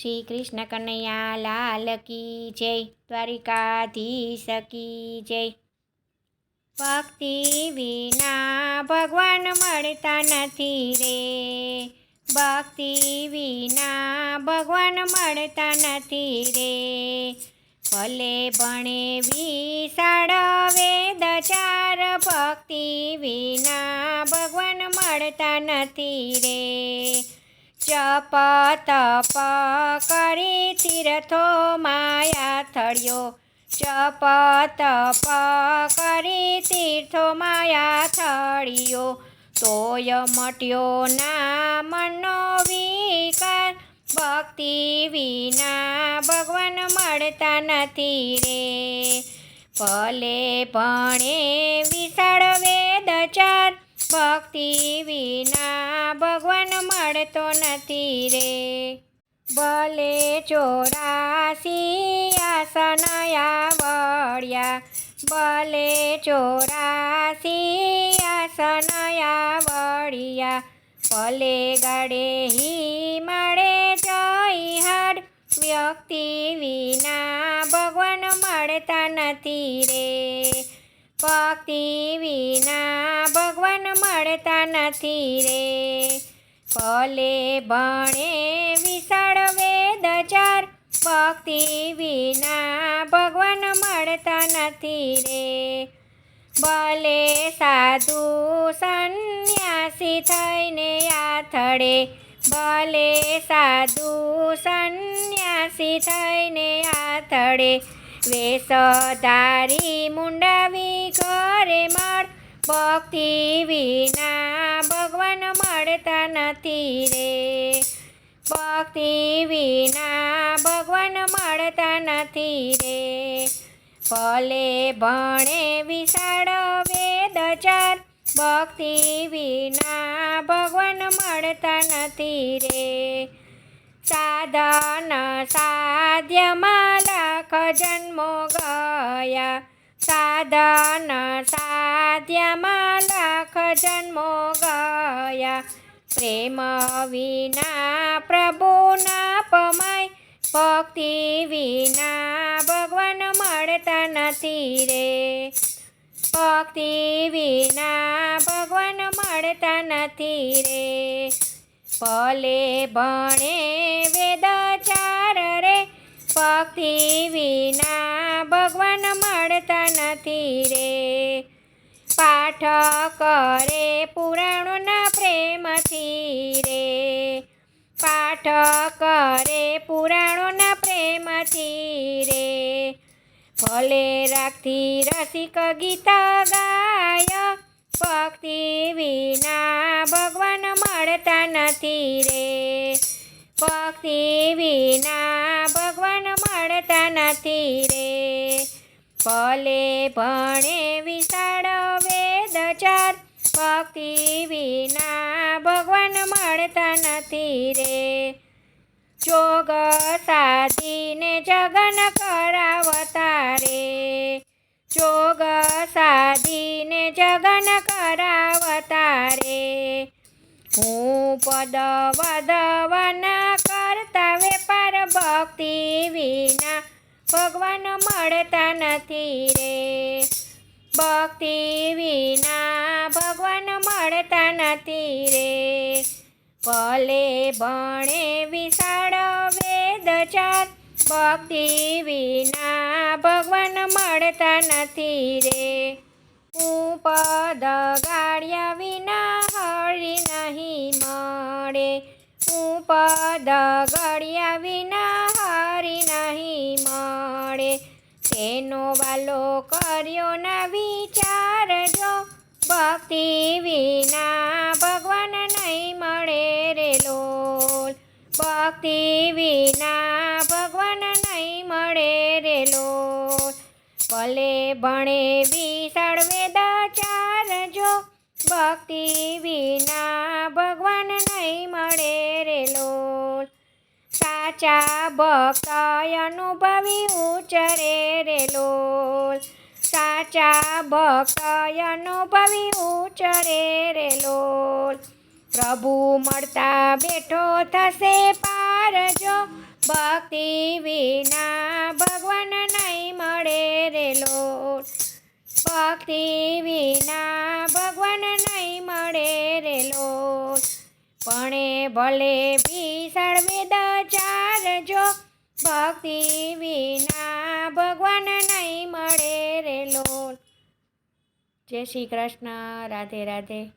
શ્રી કૃષ્ણ કનૈયા લાલ કી જય, દ્વારિકાધીશ કી જય. ભક્તિ વિના ભગવાન મળતા નથી રે. ભક્તિ વિના ભગવાન મળતા નથી રે. ભલે ભણે વિશાળ વેદ ચાર, ભક્તિ વિના ભગવાન મળતા નથી રે. જપ તપ કરી તીર્થો માયા થળ્યો. જપ તપ કરી તીર્થો માયા થળિયો. તોય મટ્યો ના મનનો વિકાર. ભક્તિ વિના ભગવાન મળતા નથી રે. ભલે ભણે વિશાળ વેદ ચાર ભક્તિ વિના ભગવાન મળતો નથી રે. ભલે ચોરાસી આસન આવડ્યા, ભલે ચોરાસી આસન આવડ્યા, ભલે ગળે હી મળે જઈ હાડ વ્યક્તિ વિના ભગવાન મળતા નથી રે. ભક્તિ વિના મળતા નથી રે. ભલે ભણે વિશાળ વેદ ચાર, ભક્તિ વિના ભગવાન મળતા નથી રે. ભલે સાધુ સંન્યાસી થઈને આથડે ભલે સાધુ સંન્યાસી થઈને આથડે વેશધારી મુંડાવી ભક્તિ વિના ભગવાન મળતા નથી રે. ભક્તિ વિના ભગવાન મળતા નથી રે. ભલે ભણે વિશાળ વેદ ચાર, ભક્તિ વિના ભગવાન મળતા નથી રે. સાધન સાધ્યમાં લાખ જન્મો ગયા સાધન સાધ્યમાં લખ જન્મો ગયા. પ્રેમ વિના પ્રભુના પમાય ભક્તિ વિના ભગવાન મળતા નથી રે. ભક્તિ વિના ભગવાન મળતા નથી રે. ભલે ભણે વેદ ભક્તિ વિના ભગવાન મળતા નથી રે. પાઠ કરે પુરાણોના પ્રેમથી રે. પાઠ કરે પુરાણોના પ્રેમથી રે. ભલે રાખતી રસિક ગીત ગાય, ભક્તિ વિના ભગવાન મળતા નથી રે. ભલે ભણે વિશાળ વેદ ચાર. ભક્તિ વિના ભગવાન મળતા નથી રે. જોગ સાધીને જગન કરાવતા રે. જોગ સાધીને જગન કરાવતા રે. હું પદ વધવાના ભગવાન મળતા નથી રે. ભક્તિ વિના ભગવાન મળતા નથી રે. ભલે ભણે વિશાળ વેદ ચાર, ભક્તિ વિના ભગવાન મળતા નથી રે. હું પદ ગાળ્યા વિના હરી નહીં મળે. હું પદ ગળ્યા વિના નહીં મળે. તેનો વાલો કર્યો વિચાર વિચારજો ભક્તિ વિના ભગવાન નહીં મળે રે લોલ. ભક્તિ વિના ભગવાન નહીં મળે રે લોલ. ભલે ભણે વિશાળ વેદ જો. ભક્તિ વિના ભગવાન નહીં મળે રે લોલ. સાચા ભક્ત અનુભવી ઉચરે રે લોલ. સાચા ભક્ત અનુભવી ઉચરે રે લોલ. પ્રભુ મળતા બેઠો થશે પારજો ભક્તિ વિના ભગવાન નહીં મળે રે લોલ. ભક્તિ વિના ભગવાન નહીં મળે રે લોલ. પણ ભલે ચારજો ભક્તિ વિના ભગવાન નહીં મળે રે લોટ જય શ્રી કૃષ્ણ. રાધે રાધે.